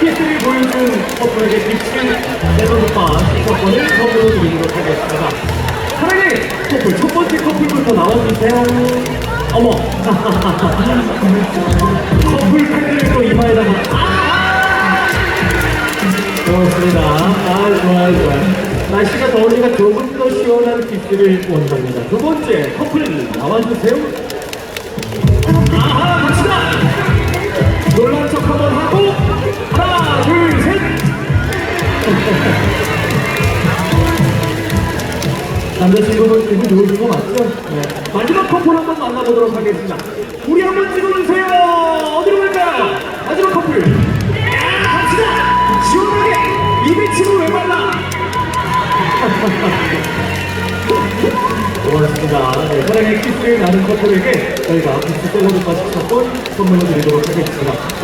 키스를 보여준 커플에게 빛을 내던 오빠 시청권을 선물로 드리도록 하겠습니다. 사랑해 커플 첫 번째 커플부터 나와주세요. 어머 커플 팬들을 또 이마에다가 아! 고맙습니다. 아 좋아요 좋아요. 날씨가 더우니까 조금 더 시원한 키스를 원합니다. 두 번째 커플 나와주세요. 아하 갑시다. 놀란 척 한번 하고. 남자친구분 기분 좋으신 거 맞죠? 네. 마지막 커플 한번 만나보도록 하겠습니다. 우리 한번 찍어주세요. 어디로 갈까요? 마지막 커플. 야, 갑시다. 시원하게 입에 침을 왜 발라? 고맙습니다. 네, 사랑의 키스를 나눈 커플에게 저희가 비스 샐러드 맛식 사건 선물로 드리도록 하겠습니다.